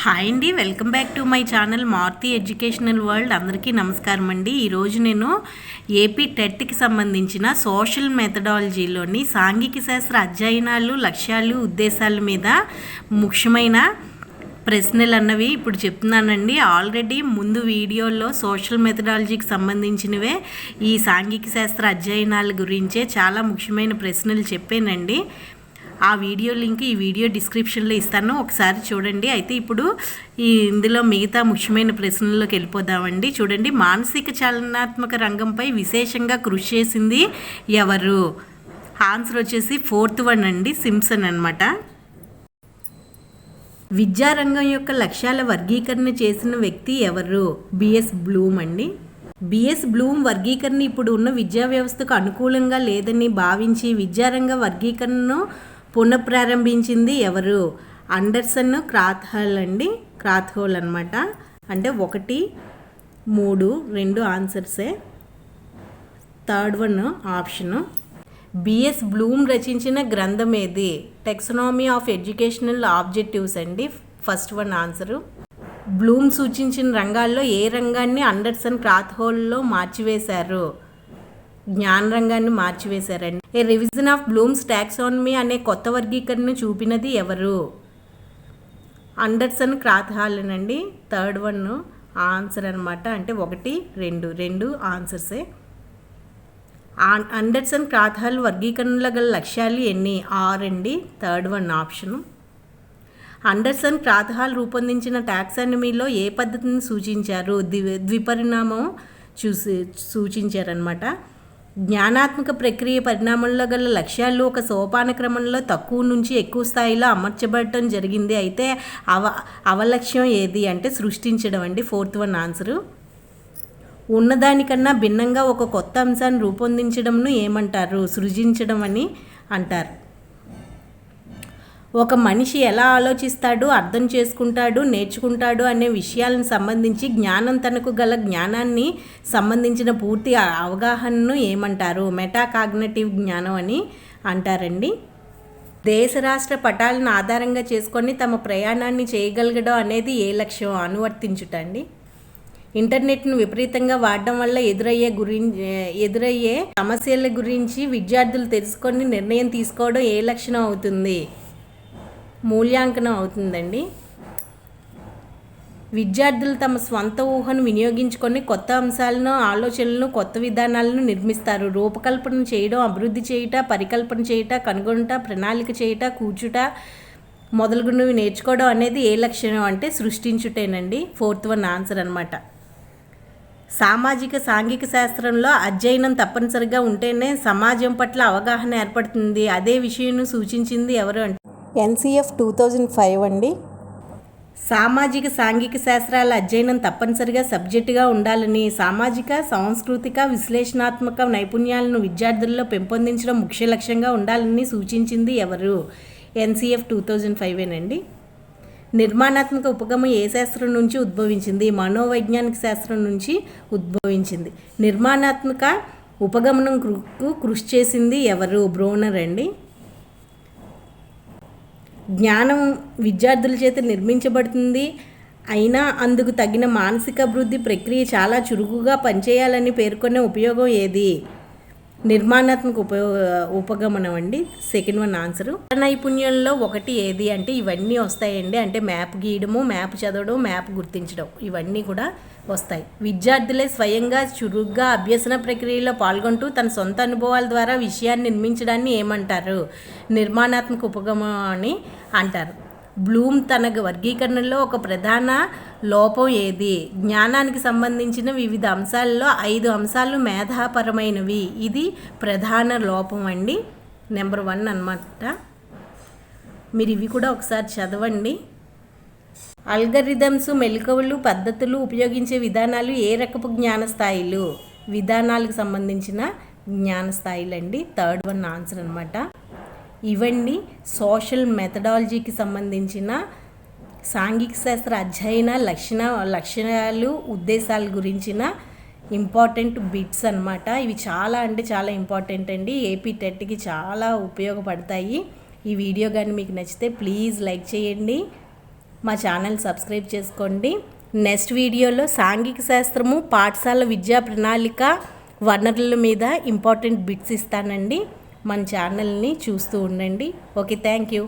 Hi అండి welcome back to my channel Maruthi educational world. అందరికీ నమస్కారం అండి. ఈరోజు నేను ఏపీ టెట్కి సంబంధించిన సోషల్ మెథడాలజీలోని సాంఘిక శాస్త్ర అధ్యయనాలు లక్ష్యాలు ఉద్దేశాల మీద ముఖ్యమైన ప్రశ్నలు అన్నవి ఇప్పుడు చెప్తున్నానండి. ఆల్రెడీ ముందు వీడియోలో సోషల్ మెథడాలజీకి సంబంధించినవే ఈ సాంఘిక శాస్త్ర అధ్యయనాల గురించే చాలా ముఖ్యమైన ప్రశ్నలు చెప్పానండి. ఆ వీడియో లింక్ ఈ వీడియో డిస్క్రిప్షన్లో ఇస్తాను. ఒకసారి చూడండి. అయితే ఇప్పుడు ఈ ఇందులో మిగతా ముఖ్యమైన ప్రశ్నల్లోకి వెళ్ళిపోదామండి. చూడండి. మానసిక చలనాత్మక రంగంపై విశేషంగా కృషి చేసింది ఎవరు? ఆన్సర్ వచ్చేసి ఫోర్త్ వన్ అండి. సిమ్సన్ అనమాట విద్యారంగం యొక్క లక్ష్యాల వర్గీకరణ చేసిన వ్యక్తి ఎవరు? బిఎస్ బ్లూమ్ అండి. బిఎస్ బ్లూమ్ వర్గీకరణ ఇప్పుడు ఉన్న విద్యా వ్యవస్థకు అనుకూలంగా లేదని భావించి విద్యారంగ వర్గీకరణను పునఃప్రారంభించింది ఎవరు? అండర్సన్ క్రాత్హల్ అండి. క్రాత్హోల్ అనమాట అంటే ఒకటి మూడు రెండు ఆన్సర్సే. Third one option. BS Bloom రచించిన గ్రంథం ఏది? టెక్సనామీ ఆఫ్ ఎడ్యుకేషనల్ ఆబ్జెక్టివ్స్ అండి. First one answer. బ్లూమ్ సూచించిన రంగాల్లో ఏ రంగాన్ని అండర్సన్ క్రాత్హోల్లో మార్చివేశారు? జ్ఞాన రంగాన్ని మార్చివేశారండి. A revision of Bloom's taxonomy అనే కొత్త వర్గీకరణ చూపినది ఎవరు? అండర్సన్ క్రాత్హాలనండి థర్డ్ వన్ ఆన్సర్ అనమాట అంటే ఒకటి రెండు రెండు ఆన్సర్సే అండర్సన్ క్రాత్హాల్ వర్గీకరణల గల లక్ష్యాలు ఎన్ని? ఆర్ అండి third one option Anderson Krathwohl రూపొందించిన టాక్సానమీలో ఏ పద్ధతిని సూచించారు? ద్వి ద్విపరిణామం చూసి సూచించారనమాట జ్ఞానాత్మక ప్రక్రియ పరిణామంలో గల లక్ష్యాలు ఒక సోపాన క్రమంలో తక్కువ నుంచి ఎక్కువ స్థాయిలో అమర్చబడటం జరిగింది. అయితే అవ అవలక్ష్యం ఏది అంటే సృష్టించడం అండి. Fourth one answer. ఉన్నదానికన్నా భిన్నంగా ఒక కొత్త అంశాన్ని రూపొందించడంను ఏమంటారు? సృజించడం అని అంటారు. ఒక మనిషి ఎలా ఆలోచిస్తాడు అర్థం చేసుకుంటాడు నేర్చుకుంటాడు అనే విషయాలను సంబంధించి జ్ఞానం తనకు గల జ్ఞానాన్ని సంబంధించిన పూర్తి అవగాహనను ఏమంటారు? మెటాకాగ్నటివ్ జ్ఞానం అని అంటారండి. దేశ రాష్ట్ర పటాలను ఆధారంగా చేసుకొని తమ ప్రయాణాన్ని చేయగలగడం అనేది ఏ లక్ష్యం అనువర్తించుట అండి? ఇంటర్నెట్ను విపరీతంగా వాడడం వల్ల ఎదురయ్యే గురించి ఎదురయ్యే సమస్యల గురించి విద్యార్థులు తెలుసుకొని నిర్ణయం తీసుకోవడం ఏ లక్షణం అవుతుంది? మూల్యాంకనం అవుతుందండి. విద్యార్థులు తమ స్వంత ఊహను వినియోగించుకొని కొత్త అంశాలను ఆలోచనలను కొత్త విధానాలను నిర్మిస్తారు. రూపకల్పన చేయడం అభివృద్ధి చేయుట పరికల్పన చేయుట కనుగొనుట ప్రణాళిక చేయుట కూర్చుట మొదలుగునవి నేర్చుకోవడం అనేది ఏ లక్షణం అంటే సృష్టించుటేనండి. ఫోర్త్ వన్ ఆన్సర్ అనమాట సామాజిక సాంఘిక శాస్త్రంలో అధ్యయనం తప్పనిసరిగా ఉంటేనే సమాజం పట్ల అవగాహన ఏర్పడుతుంది. అదే విషయం సూచించింది ఎవరు అంటే ఎన్సిఎఫ్ టూ థౌజండ్ ఫైవ్ అండి. సామాజిక సాంఘిక శాస్త్రాల అధ్యయనం తప్పనిసరిగా సబ్జెక్టుగా ఉండాలని సామాజిక సాంస్కృతిక విశ్లేషణాత్మక నైపుణ్యాలను విద్యార్థుల్లో పెంపొందించడం ముఖ్య లక్ష్యంగా ఉండాలని సూచించింది ఎవరు? ఎన్సిఎఫ్ టూ థౌజండ్ ఫైవేనండి. నిర్మాణాత్మక ఉపగమం ఏ శాస్త్రం నుంచి ఉద్భవించింది? మనోవైజ్ఞానిక శాస్త్రం నుంచి ఉద్భవించింది. నిర్మాణాత్మక ఉపగమనం కృషి చేసింది ఎవరు? బ్రోనర్ అండి. జ్ఞానం విద్యార్థుల చేత నిర్మించబడుతుంది. అయినా అందుకు తగిన మానసిక అభివృద్ధి ప్రక్రియ చాలా చురుకుగా పనిచేయాలని పేర్కొనే ఉపయోగం ఏది? నిర్మాణాత్మక ఉపయోగ ఉపగమనం అండి. సెకండ్ వన్ ఆన్సర్ నైపుణ్యంలో ఒకటి ఏది అంటే ఇవన్నీ వస్తాయండి. అంటే మ్యాప్ గీయడము మ్యాప్ చదవడం మ్యాప్ గుర్తించడం. ఇవన్నీ కూడా వస్తాయి. విద్యార్థులే స్వయంగా చురుగ్గా అభ్యసన ప్రక్రియలో పాల్గొంటూ తన సొంత అనుభవాల ద్వారా విషయాన్ని నిర్మించడాన్ని ఏమంటారు? నిర్మాణాత్మక ఉపగమం అని అంటారు. బ్లూమ్ తన వర్గీకరణలో ఒక ప్రధాన లోపం ఏది? జ్ఞానానికి సంబంధించిన వివిధ అంశాల్లో ఐదు అంశాలు మేధాపరమైనవి. ఇది ప్రధాన లోపం అండి. నెంబర్ వన్ అనమాట మీరు ఇవి కూడా ఒకసారి చదవండి. అల్గరిథమ్స్ మెలకువలు పద్ధతులు ఉపయోగించే విధానాలు ఏ రకపు జ్ఞాన స్థాయిలు? విధానాలకు సంబంధించిన జ్ఞాన స్థాయిలు అండి థర్డ్ వన్ ఆన్సర్ అనమాట ఇవన్నీ సోషల్ మెథడాలజీకి సంబంధించిన సాంఘిక శాస్త్ర అధ్యయన లక్షణ లక్షణాలు ఉద్దేశాల గురించిన ఇంపార్టెంట్ బిట్స్ అనమాట ఇవి చాలా అంటే చాలా ఇంపార్టెంట్ అండి. ఏపీ టెట్కి చాలా ఉపయోగపడతాయి. ఈ వీడియో కానీ మీకు నచ్చితే ప్లీజ్ లైక్ చేయండి. మా ఛానల్ సబ్స్క్రైబ్ చేసుకోండి. నెక్స్ట్ వీడియోలో సాంఘిక శాస్త్రము పాఠశాల విద్యా ప్రణాళిక వనరుల మీద ఇంపార్టెంట్ బిట్స్ ఇస్తానండి. మన ఛానల్ని చూస్తూ ఉండండి. Okay thank you